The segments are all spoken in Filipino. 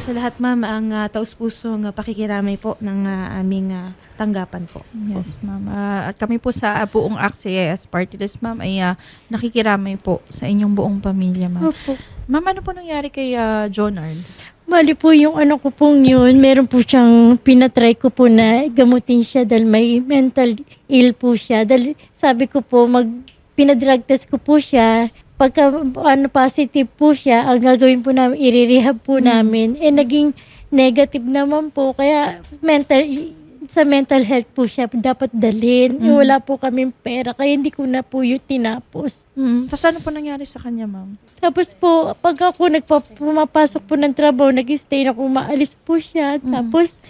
una sa lahat, ma'am, ang uh, taus-pusong uh, pakikiramay po ng uh, aming uh, tanggapan po. Yes, ma'am. Ah, at kami po sa buong AXIS Party List, ma'am, ay ah, nakikiramay po sa inyong buong pamilya, ma'am. Opo. Ma'am, ano po nangyari kay ah, John Arn? Bali po yung ano ko pong yun, meron po siyang pinatry ko po na gamutin siya dahil may mental ill po siya. Dahil sabi ko po, mag, pinadrug test ko po siya. Pagka ano, positive po siya, ang gagawin po namin, i-rehab po namin. Eh naging negative naman po. Kaya mental, sa mental health po siya dapat dalhin. Eh, wala po kaming pera, kaya hindi ko na po yun tinapos. Mm. Tapos ano po nangyari sa kanya, ma'am? Tapos po, pag ako nagpa, pumapasok po ng trabaho, nag-stay na kung maalis po siya. Tapos,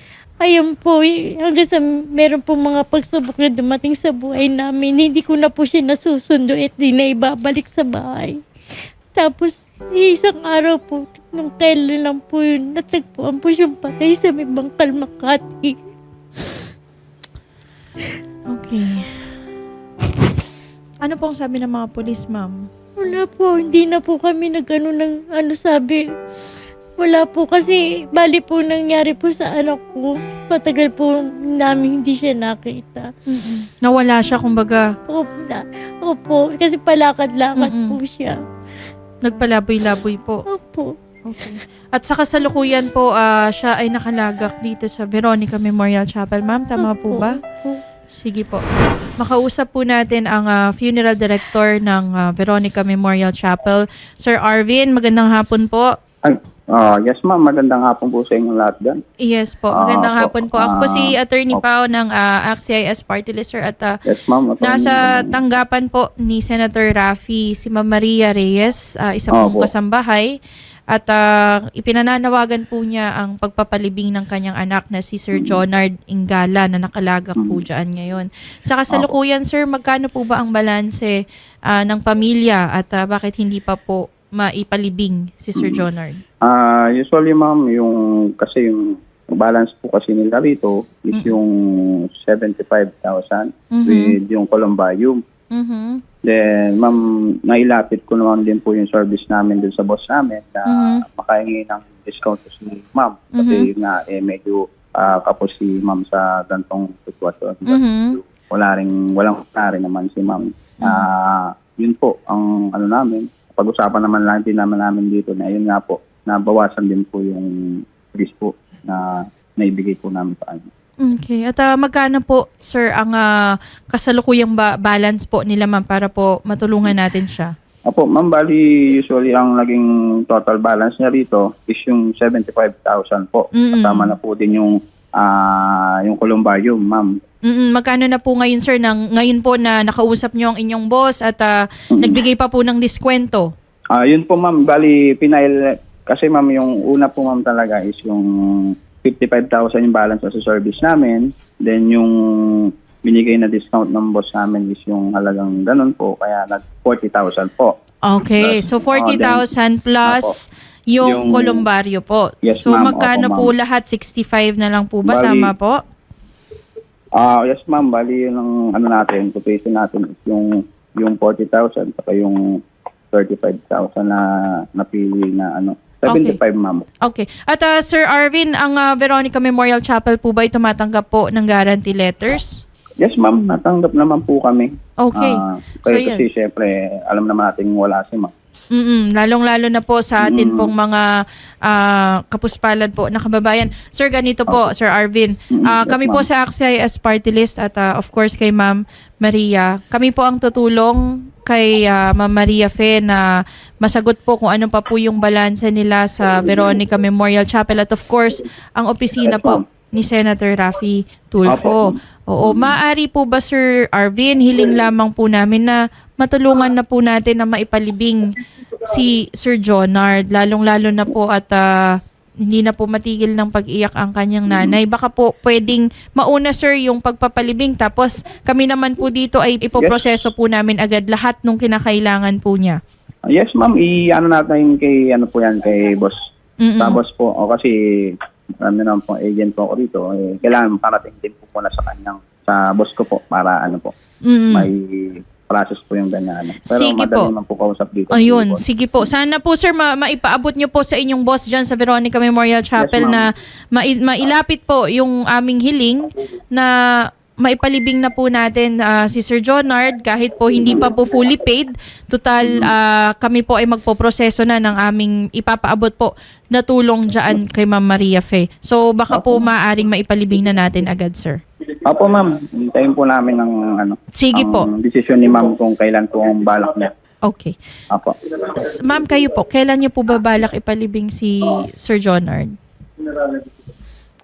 ayun po, hanggang sa meron po mga pagsubok na dumating sa buhay namin, hindi ko na po siya nasusundo at di na ibabalik sa bahay. Tapos, isang araw po, nung kailan lang po yun, natagpuan po siyang patay sa may bangkal Makati. Okay. Ano pong sabi ng mga polis, ma'am? Wala po, hindi na po kami nagano ng ano sabi. Wala po kasi bali po nangyari po sa anak ko. Matagal po namin hindi siya nakita. Nawala siya, kumbaga, Opo, na, opo kasi palakad-lakad Mm-mm. po siya. nagpalaboy-laboy po. Opo. Okay. At sa kasalukuyan po, ah, siya ay nakalagak dito sa Veronica Memorial Chapel. Ma'am, tama po Opo, ba? opo. Sige po. Makausap po natin ang ah, funeral director ng ah, Veronica Memorial Chapel. Sir Arvin, magandang hapon po. Ay, ah, yes ma'am, magandang hapon po sa inyong lahat dyan. Yes po, Ah, magandang opo. hapon po. Ako po si Ah, Attorney opo. Pao ng ah, AXIS Party Lister at ah, Yes ma'am. Attorney. nasa tanggapan po ni Senator Raffy si Ma'am Maria Reyes, ah, isa pong Opo. kasambahay. At ah, ipinananawagan po niya ang pagpapalibing ng kanyang anak na si Sir Jonard Ingala na nakalagak po dyan ngayon. Sa kasalukuyan, sir, magkano po ba ang balanse ah, ng pamilya at ah, bakit hindi pa po maipalibing si Sir Jonard? Ah, usually ma'am, yung kasi yung balance po kasi nila rito is yung 75,000 with yung columbarium. Mhm. Then, ma'am, nailapit ko naman din po yung service namin dun sa boss namin na Mhm. makahingi ng discount to si ma'am. Kasi yun nga, eh, medyo ah, kapos si ma'am sa gantong sitwasyon. Mhm. Wala rin, walang wala rin naman si ma'am. Ah, yun po, ang ano namin, pag-usapan naman lang din naman namin dito na yun nga po, nabawasan din po yung fees po na naibigay po namin sa kanya. Okay. At ah, magkano po, sir, ang ah, kasalukuyang ba- balance po nila, ma'am, para po matulungan natin siya? Opo, ma'am, bali usually ang naging total balance niya rito is yung 75,000 po. Mm-mm. Kasama na po din yung ah yung columbarium, ma'am. Mm, magkano na po ngayon, sir, nang, ngayon po na nakausap niyo ang inyong boss at ah, nagbigay pa po ng diskwento? Ah, yun po ma'am, bali pinail kasi ma'am yung una po ma'am talaga is yung 55,000 yung balance sa service namin. Then yung binigay na discount ng boss namin is yung halagang ganun po, kaya nag 40,000 po. Okay. So, 40,000 plus yung, Yung- kolumbaryo po. Yes, so, ma'am. magkano Opo, po ma'am. lahat? 65 na lang po ba? Bali- Tama po? Ah, yes ma'am, bali yun ang ano natin, quotation natin is yung yung 40,000 saka yung 35,000 na napili na ano, 75 ma'am. Okay. At ah, Sir Arvin, ang ah, Veronica Memorial Chapel po ba ay tumatanggap po ng guarantee letters? Yes ma'am, natanggap naman po kami. Okay. So, kaya yan. kasi syempre, alam naman natin wala si ma'am. Mm lalong-lalo na po sa atin pong mga ah, kapuspalad po na kababayan. Sir, ganito po, Sir Arvin. Yes, kami po sa AXIS Party List at ah, of course kay Ma'am Maria. Kami po ang tutulong kay ah, Ma'am Maria Fe na masagot po kung ano pa po yung balanse nila sa Veronica Memorial Chapel at of course ang opisina po. Ni Senator Raffy Tulfo. Oo, maaari po ba Sir Arvin, hiling lamang po namin na matulungan na po natin na maipalibing si Sir Jonard, lalong-lalo na po at ah, hindi na po matigil ng pag-iyak ang kanyang nanay. Baka po pwedeng mauna sir yung pagpapalibing tapos kami naman po dito ay ipoproseso po namin agad lahat nung kinakailangan po niya. Yes ma'am, i-ano natin kay ano po yan, kay boss. Mm-mm. Sa boss po, o kasi marami naman po agent po ako dito, eh, kailangan parating din po muna sa kanyang, sa boss ko po, para ano po, Mm-mm. may process po yung ganyan. Pero Sige madali po. naman po kausap dito. Ayun, Sige sige po. Sana po sir ma- maipaabot niyo po sa inyong boss diyan sa Veronica Memorial Chapel ma'am. na mai- mailapit po yung aming hiling na maipalibing na po natin ah, si Sir Jonard kahit po hindi pa po fully paid. Total ah, kami po ay magpoproseso na ng aming ipapaabot po na tulong diyan kay Ma'am Maria Fe. So baka po maaring maipalibing na natin agad sir. Opo ma'am, hintayin po namin ng ano, Sige ang po. desisyon ni ma'am kung kailan po ang balak niya. Okay. Opo. S- Ma'am, kayo po, kailan niyo po babalak ipalibing si Sir Jonard?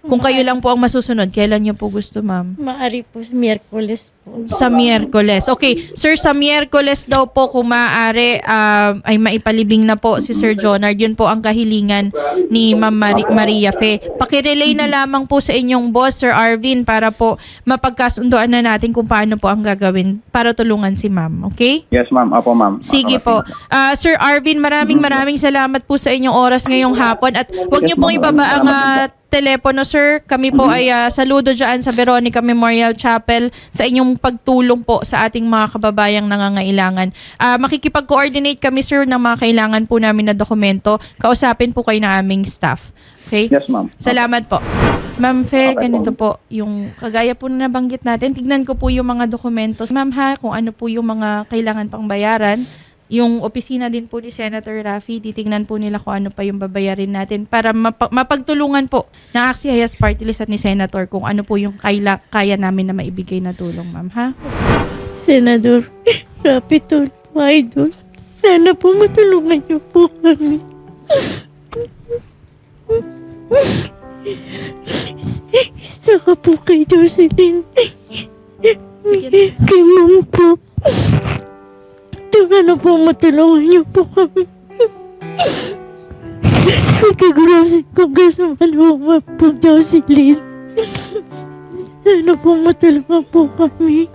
Kung kayo lang po ang masusunod, kailan niyo po gusto, ma'am? Maari po sa Miyerkules po. Sa Miyerkules. Okay, sir, sa Miyerkules daw po kung maaari ah, ay maipalibing na po si Sir Jonard. Yun po ang kahilingan ni Ma'am Mari- Maria Fe. Pakirelay na lamang po sa inyong boss, Sir Arvin, para po mapagkasunduan na natin kung paano po ang gagawin para tulungan si ma'am. Okay? Yes ma'am, opo ma'am. Sige po. Ah, Sir Arvin, maraming maraming salamat po sa inyong oras ngayong hapon at huwag niyo pong ibaba ang ah, telepono, sir. Kami po ay ah, saludo dyan sa Veronica Memorial Chapel sa inyong pagtulong po sa ating mga kababayang nangangailangan. Ah, makikipag-coordinate kami, sir, ng mga kailangan po namin na dokumento. Kausapin po kayo ng aming staff. Okay? Yes ma'am. Salamat po. Ma'am Fe, Okay ganito po, yung kagaya po na nabanggit natin, tignan ko po yung mga dokumento. Ma'am ha, kung ano po yung mga kailangan pang bayaran. Yung opisina din po ni Senator Raffy, titignan po nila kung ano pa yung babayarin natin para mapa- mapagtulungan po ng Axie Hayas Party List at ni Senator kung ano po yung kaila, kaya namin na maibigay na tulong, ma'am ha? Senador Rapitol, Idol. Sana po matulungan niyo po kami. Saka po kay Jocelyn. Kay ma'am po. Sana po matulungan niyo po kami. Kagagurasin ko kasama mo ma'am po Jocelyn. Sana po matulungan po kami.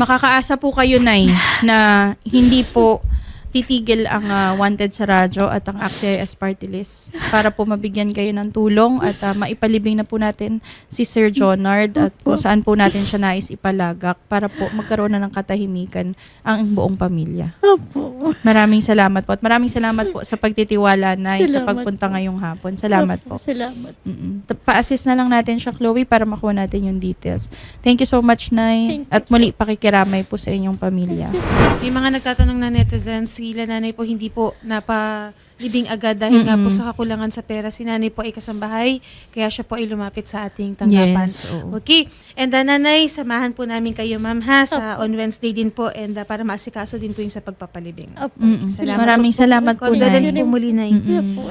Makakaasa po kayo, Nay, na hindi po titigil ang ah, wanted sa radyo at ang AXIS party list para po mabigyan kayo ng tulong at ah, maipalibing na po natin si Sir Jonard at kung saan po natin siya nais ipalagak para po magkaroon na ng katahimikan ang buong pamilya. Opo. Maraming salamat po at maraming salamat po sa pagtitiwala na sa Salamat pagpunta po. ngayong hapon. Salamat Opo, po. Salamat. Mm-mm. Ta- Pa-assist na lang natin siya, Chloe, para makuha natin yung details. Thank you so much, Nay. Thank At muli, pakikiramay po sa inyong pamilya. May mga nagtatanong na netizens, sila nanay po hindi po napalibing agad dahil nga po Mm-mm. sa kakulangan sa pera. Si nanay po ay kasambahay, kaya siya po ay lumapit sa ating tanggapan. Yes, oo. Okay. And uh, nanay, samahan po namin kayo ma'am ha sa on Wednesday din po and uh, para maasikaso din po yung sa pagpapalibing. Opo. Mm-mm. Salamat Maraming po. salamat po, Condolence Nay. po muli, Nay. Mm-mm. Opo.